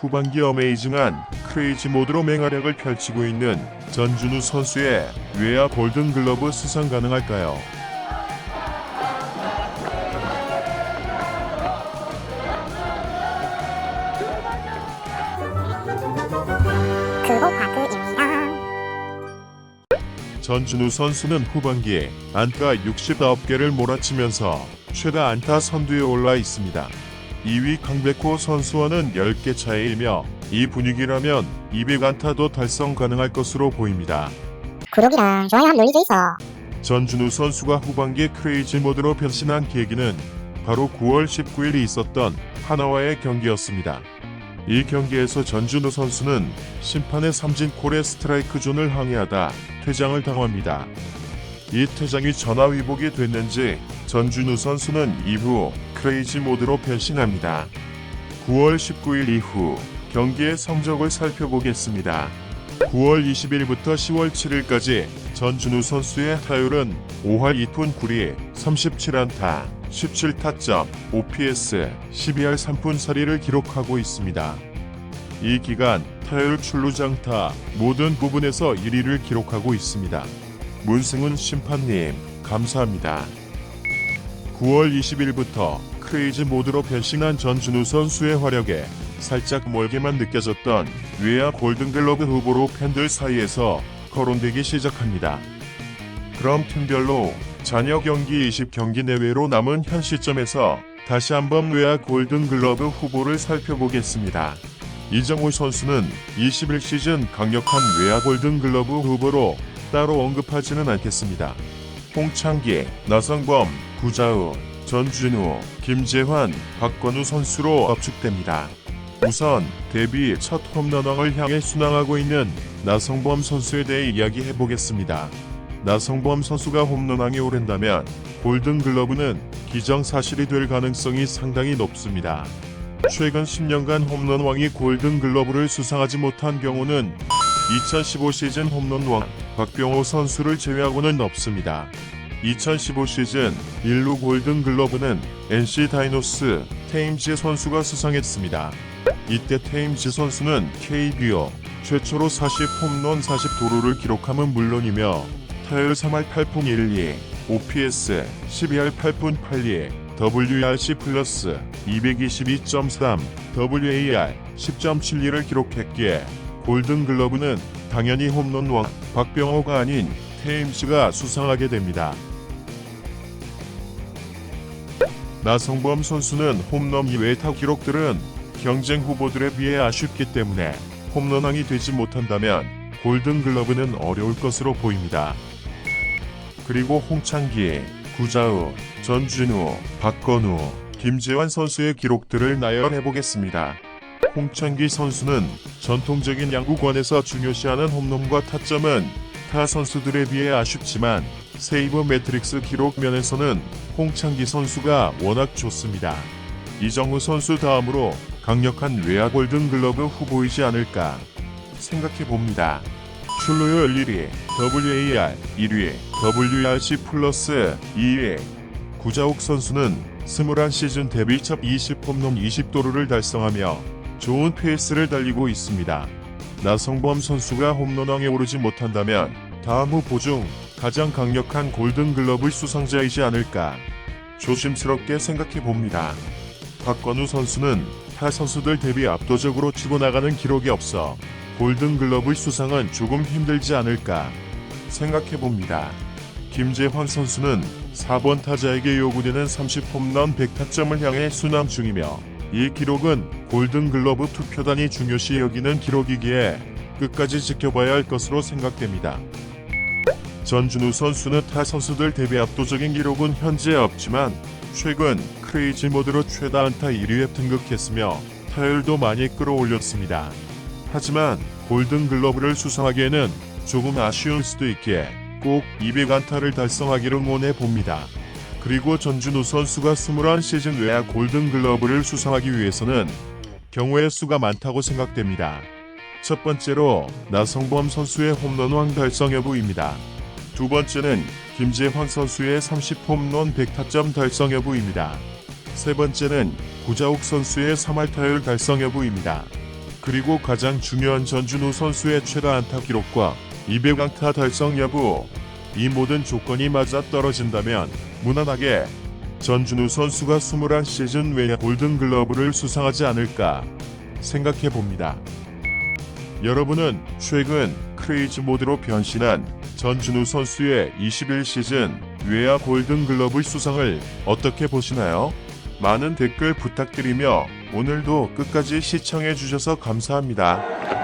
후반기 어메이징한 크레이지 모드로 맹활약을 펼치고 있는 전준우 선수의 외야 골든 글러브 수상 가능할까요? 전준우 선수는 후반기에 안타 69개를 몰아치면서 최다 안타 선두에 올라 있습니다. 2위 강백호 선수와는 10개 차이이며 이 분위기라면 200안타도 달성 가능할 것으로 보입니다. 구독이랑 좋아요 한 눌리져 있어. 전준우 선수가 후반기 크레이지 모드로 변신한 계기는 바로 9월 19일이 있었던 하나와의 경기였습니다. 이 경기에서 전준우 선수는 심판의 삼진 콜의 스트라이크 존을 항의하다 퇴장을 당합니다. 이 퇴장이 전화위복이 됐는지 전준우 선수는 이후 크레이지 모드로 변신합니다. 9월 19일 이후 경기의 성적을 살펴보겠습니다. 9월 20일부터 10월 7일까지 전준우 선수의 타율은 5할 2푼 9리 37안타 17타점 OPS 12할 3푼 4리를 기록하고 있습니다. 이 기간 타율 출루장타 모든 부분에서 1위를 기록하고 있습니다. 문승훈 심판님 감사합니다. 9월 20일부터 크레이지 모드로 변신한 전준우 선수의 활약에 살짝 멀게만 느껴졌던 외야 골든글러브 후보로 팬들 사이에서 거론되기 시작합니다. 그럼 팀별로 잔여 경기 20경기 내외로 남은 현 시점에서 다시 한번 외야 골든글러브 후보를 살펴보겠습니다. 이정우 선수는 21시즌 강력한 외야 골든글러브 후보로 따로 언급하지는 않겠습니다. 홍창기, 나성범, 구자우, 전준우, 김재환, 박건우 선수로 압축됩니다. 우선 데뷔 첫 홈런왕을 향해 순항하고 있는 나성범 선수에 대해 이야기해 보겠습니다. 나성범 선수가 홈런왕에 오른다면 골든글러브는 기정사실이 될 가능성이 상당히 높습니다. 최근 10년간 홈런왕이 골든글러브를 수상하지 못한 경우는 2015 시즌 홈런 왕 박병호 선수를 제외하고는 없습니다. 2015 시즌 1루 골든 글러브는 NC 다이노스 테임즈 선수가 수상했습니다. 이때 테임즈 선수는 KBO 최초로 40 홈런 40 도루를 기록함은 물론이며 타율 3할 8푼 12, OPS 12할 8푼 82, WRC 플러스 222.3, WAR 10.72를 기록했기에 골든글러브는 당연히 홈런왕 박병호가 아닌 테임스가 수상하게 됩니다. 나성범 선수는 홈런 이외의 타 기록들은 경쟁 후보들에 비해 아쉽기 때문에 홈런왕이 되지 못한다면 골든글러브는 어려울 것으로 보입니다. 그리고 홍창기, 구자우, 전준우, 박건우, 김재환 선수의 기록들을 나열해 보겠습니다. 홍창기 선수는 전통적인 양구권에서 중요시하는 홈런과 타점은 타 선수들에 비해 아쉽지만 세이버 매트릭스 기록 면에서는 홍창기 선수가 워낙 좋습니다. 이정우 선수 다음으로 강력한 외야 골든 글러브 후보이지 않을까 생각해 봅니다. 출루율 1위, WAR 1위, WRC 플러스 2위. 구자욱 선수는 21시즌 데뷔 첫 20홈런 20도루를 달성하며 좋은 페이스를 달리고 있습니다. 나성범 선수가 홈런왕에 오르지 못한다면 다음 후 보 중 가장 강력한 골든글러브 수상자이지 않을까 조심스럽게 생각해 봅니다. 박건우 선수는 타 선수들 대비 압도적으로 치고 나가는 기록이 없어 골든글러브 수상은 조금 힘들지 않을까 생각해 봅니다. 김재환 선수는 4번 타자에게 요구되는 30홈런 100타점을 향해 순항 중이며 이 기록은 골든글러브 투표단이 중요시 여기는 기록이기에 끝까지 지켜봐야 할 것으로 생각됩니다. 전준우 선수는 타 선수들 대비 압도적인 기록은 현재 없지만 최근 크레이지 모드로 최다 안타 1위에 등극했으며 타율도 많이 끌어올렸습니다. 하지만 골든글러브를 수상하기에는 조금 아쉬울 수도 있기에 꼭 200안타를 달성하기를 원해 봅니다. 그리고 전준우 선수가 21시즌 외야 골든글러브를 수상하기 위해서는 경우의 수가 많다고 생각됩니다. 첫 번째로 나성범 선수의 홈런왕 달성 여부입니다. 두 번째는 김재환 선수의 30홈런 100타점 달성 여부입니다. 세 번째는 구자욱 선수의 3할 타율 달성 여부입니다. 그리고 가장 중요한 전준우 선수의 최다 안타 기록과 200안타 달성 여부 이 모든 조건이 맞아 떨어진다면 무난하게 전준우 선수가 21시즌 외야 골든글러브를 수상하지 않을까 생각해 봅니다. 여러분은 최근 크레이지 모드로 변신한 전준우 선수의 21시즌 외야 골든글러브 수상을 어떻게 보시나요? 많은 댓글 부탁드리며 오늘도 끝까지 시청해 주셔서 감사합니다.